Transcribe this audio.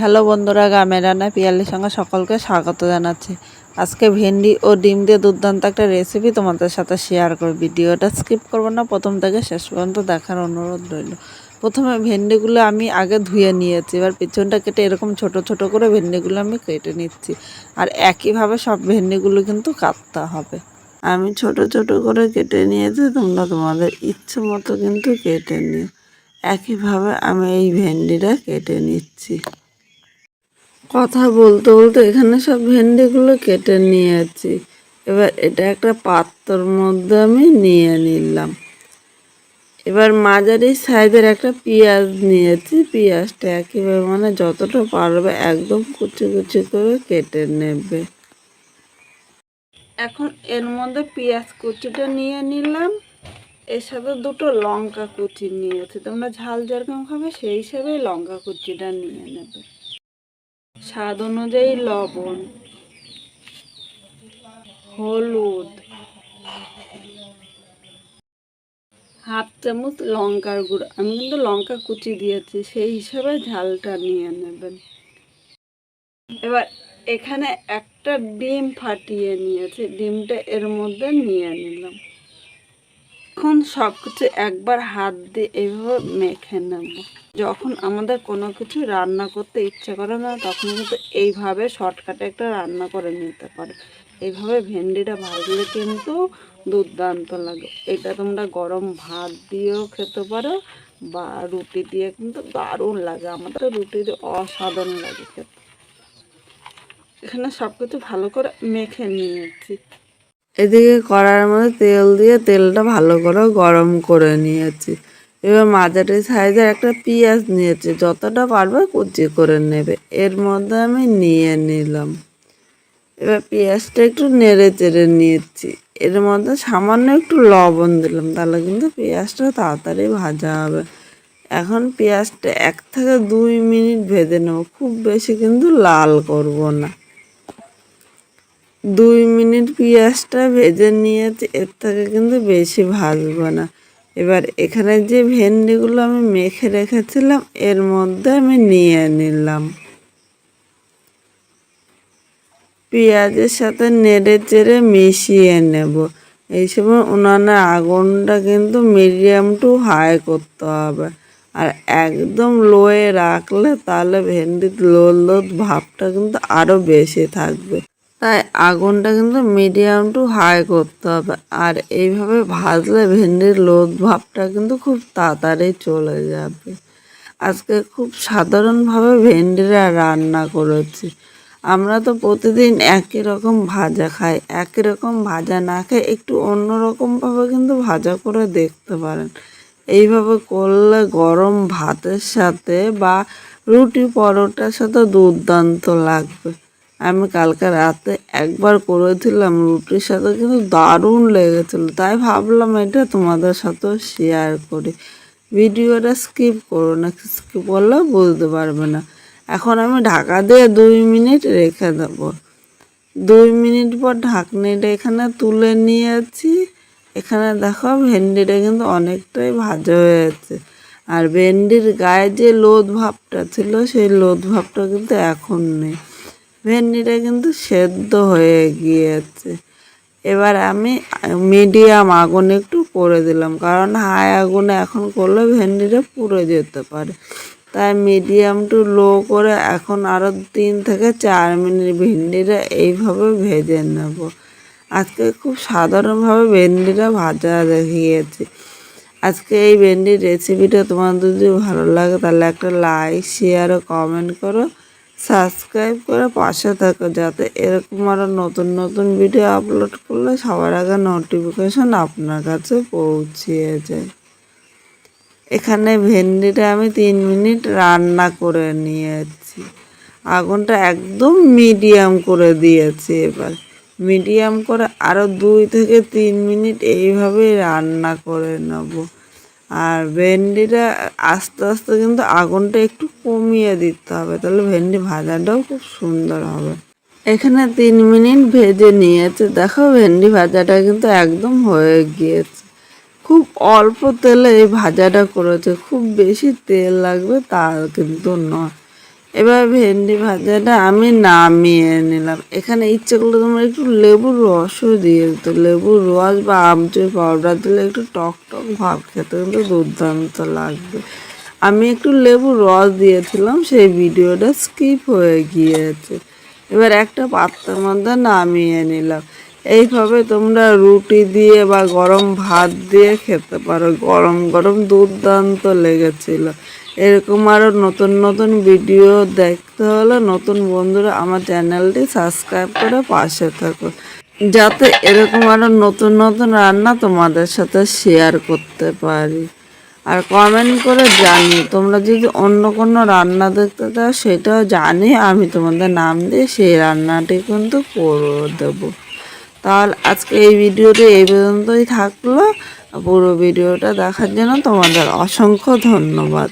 Hello বন্ধুরা, গ্রামের রান্না পিয়ালির সঙ্গে সকলকে স্বাগত জানাচ্ছি। আজকে ভেন্ডি ও ডিম দিয়ে দুর্দান্ত একটা রেসিপি তোমাদের সাথে শেয়ার করব। ভিডিওটা স্কিপ করব না, প্রথম থেকে শেষ পর্যন্ত দেখার অনুরোধ রইল। প্রথমে ভেন্ডিগুলো আমি আগে ধুয়ে নিয়েছি, এবার পেছনটা কেটে এরকম ছোট ছোট করে ভেন্ডিগুলো আমি কেটে নিচ্ছি। আর একইভাবে সব ভেন্ডিগুলো কিন্তু কাটতে হবে। আমি ছোট ছোট করে কেটে নিয়েছি, তোমরা তোমাদের ইচ্ছে মতো কিন্তু কেটে নিও। একইভাবে আমি এই ভেন্ডিটা কেটে নিচ্ছি। কথা বলতে বলতে এখানে সব ভেন্ডিগুলো কেটে নিয়েছি। এবার এটা একটা পাত্রর মধ্যে আমি নিয়ে নিলাম। এবার মাঝারি সাইজের একটা পেঁয়াজ নিয়েছি। পেঁয়াজটা একেবারে মানে যতটা পারবে একদম কুচি কুচি করে কেটে নেবে। এখন এর মধ্যে পেঁয়াজ কুচিটা নিয়ে নিলাম। এর সাথে দুটো লঙ্কা কুচি নিয়েছি। তোমরা ঝাল যেরকম খাবে সেই হিসেবেই লঙ্কা কুচিটা নিয়ে নেবে। স্বাদ অনুযায়ী লবণ, হলুদ, হাফ চামচ লঙ্কার গুঁড়ো। আমি কিন্তু লঙ্কা কুচি দিয়েছি, সেই হিসাবে ঝালটা নিয়ে নেবেন। এবার এখানে একটা ডিম ফাটিয়ে নিয়েছি, ডিমটা এর মধ্যে নিয়ে নিলাম। এখন সব কিছু একবার হাত দিয়ে এইভাবে মেখে নেব। যখন আমাদের কোনো কিছু রান্না করতে ইচ্ছে করে না, তখন কিন্তু এইভাবে শর্টকাটে একটা রান্না করে নিতে পারো। এইভাবে ভেন্ডিটা ভাজলে কিন্তু দুর্দান্ত লাগে। এটা তোমরা গরম ভাত দিয়েও খেতে পারো, বা রুটি দিয়ে কিন্তু দারুণ লাগে। আমাদের তো রুটি দিয়ে অসাধারণ লাগে খেতে। এখানে সব কিছু ভালো করে মেখে নিয়েছি। এদিকে কড়ার মধ্যে তেল দিয়ে তেলটা ভালো করে গরম করে নিয়েছি। এবার মাঝারি সাইজের একটা পেঁয়াজ নিয়েছি, যতটা পারবে কুচি করে নেবে। এর মধ্যে আমি নিয়ে নিলাম। এবার পেঁয়াজটা একটু নেড়ে চেড়ে নিয়েছি। এর মধ্যে সামান্য একটু লবণ দিলাম, তাহলে কিন্তু পেঁয়াজটা তাড়াতাড়ি ভাজা হবে। এখন পেঁয়াজটা এক থেকে দুই মিনিট ভেজে নেব, খুব বেশি কিন্তু লাল করব না। দুই মিনিট পেঁয়াজটা ভেজে নিয়েছি, এর থেকে কিন্তু বেশি ভাজবো না। এবার এখানে যে ভেন্ডিগুলো আমি মেখে রেখেছিলাম, এর মধ্যে আমি নিয়ে নিলাম। পেঁয়াজের সাথে নেড়ে চেড়ে মিশিয়ে নেব। এই সময় উনানের আগুনটা কিন্তু মিডিয়াম টু হাই করতে হবে। আর একদম লোয়ে রাখলে তাহলে ভেন্ডির লোল লোদ ভাবটা কিন্তু আরও বেশি থাকবে। তাই আগুনটা কিন্তু মিডিয়াম টু হাই করতে হবে। আর এইভাবে ভাজলে ভেন্ডির লোদ ভাবটা কিন্তু খুব তাড়াতাড়ি চলে যাবে। আজকে খুব সাধারণভাবে ভেন্ডিরা রান্না করেছি। আমরা তো প্রতিদিন একই রকম ভাজা খাই, একই রকম ভাজা না খেয়ে একটু অন্যরকমভাবে কিন্তু ভাজা করে দেখতে পারেন। এইভাবে করলে গরম ভাতের সাথে বা রুটি পরোটার সাথে দুর্দান্ত লাগবে। আমি কালকে রাতে একবার করেছিলাম রুটির সাথে, কিন্তু দারুণ লেগেছিলো। তাই ভাবলাম এটা তোমাদের সাথেও শেয়ার করি। ভিডিওটা স্কিপ করো না স্কিপ করলে বুঝতে পারবে না। এখন আমি ঢাকা দিয়ে দুই মিনিট রেখে দেব। দুই মিনিট পর ঢাকনিটা এখানে তুলে নিয়েছি। এখানে দেখো ভেন্ডিটা কিন্তু অনেকটাই ভাজা হয়েছে। আর ভেন্ডির গায়ে যে লোদ ভাবটা ছিল, সেই লোদ ভাবটা কিন্তু এখন নেই। ভেন্ডিটা কিন্তু সেদ্ধ হয়ে গিয়েছে। এবার আমি মিডিয়াম আগুন একটু করে দিলাম, কারণ হাই আগুনে এখন করলে ভেন্ডিটা পুড়ে যেতে পারে। তাই মিডিয়াম টু লো করে এখন আরও তিন থেকে চার মিনিট ভেন্ডিটা এইভাবে ভেজে নেব। আজকে খুব সাধারণভাবে ভেন্ডিটা ভাজা দেখিয়েছি। আজকে এই ভেন্ডির রেসিপিটা তোমাদের যদি ভালো লাগে তাহলে একটা লাইক শেয়ার ও কমেন্ট করো। সাবস্ক্রাইব করে পাশে থাকো যাতে এরকম আরও নতুন নতুন ভিডিও আপলোড করলে সবার আগে নোটিফিকেশন আপনার কাছে পৌঁছিয়ে যায়। এখানে ভেন্ডিটা আমি তিন মিনিট রান্না করে নিয়েছি। আগুনটা একদম মিডিয়াম করে দিয়েছি এবার। মিডিয়াম করে আরও দুই থেকে তিন মিনিট এইভাবেই রান্না করে নেব। আর ভেন্ডিটা আস্তে আস্তে কিন্তু আগুনটা একটু কমিয়ে দিতে হবে, তাহলে ভেন্ডি ভাজাটাও খুব সুন্দর হবে। এখানে তিন মিনিট ভেজে নিয়েছে। দেখো ভেন্ডি ভাজাটা কিন্তু একদম হয়ে গিয়েছে। খুব অল্প তেলে এই ভাজাটা করেছে, খুব বেশি তেল লাগবে তা কিন্তু নয়। এবার ভেন্ডি ভাজাটা আমি নামিয়ে নিলাম। এখানে ইচ্ছে করলে তোমরা একটু লেবুর রসও দিয়ে দিত। লেবুর রস বা আমচুর পাউডার দিলে একটু টক টক ভাব খেতে কিন্তু দুর্দান্ত লাগবে। আমি একটু লেবুর রস দিয়েছিলাম, সেই ভিডিওটা স্কিপ হয়ে গিয়েছে। এবার একটা পাত্রের মধ্যে নামিয়ে নিলাম। এইভাবে তোমরা রুটি দিয়ে বা গরম ভাত দিয়ে খেতে পারো। গরম গরম দুর্দান্ত লেগেছিল। এরকম আরও নতুন নতুন ভিডিও দেখতে হলে নতুন বন্ধুরা আমার চ্যানেলটি সাবস্ক্রাইব করে পাশে থাকো। যাতে এরকম আরও নতুন নতুন রান্না তোমাদের সাথে শেয়ার করতে পারি। আর কমেন্ট করে জানি তোমরা যদি অন্য কোনো রান্না দেখতে চাও, সেটাও জানি আমি তোমাদের নাম দিয়ে সেই রান্নাটি কিন্তু করে দেবো। তাহলে আজকে এই ভিডিওটি এই পর্যন্তই থাকল। পুরো ভিডিওটা দেখার জন্য তোমাদের অসংখ্য ধন্যবাদ।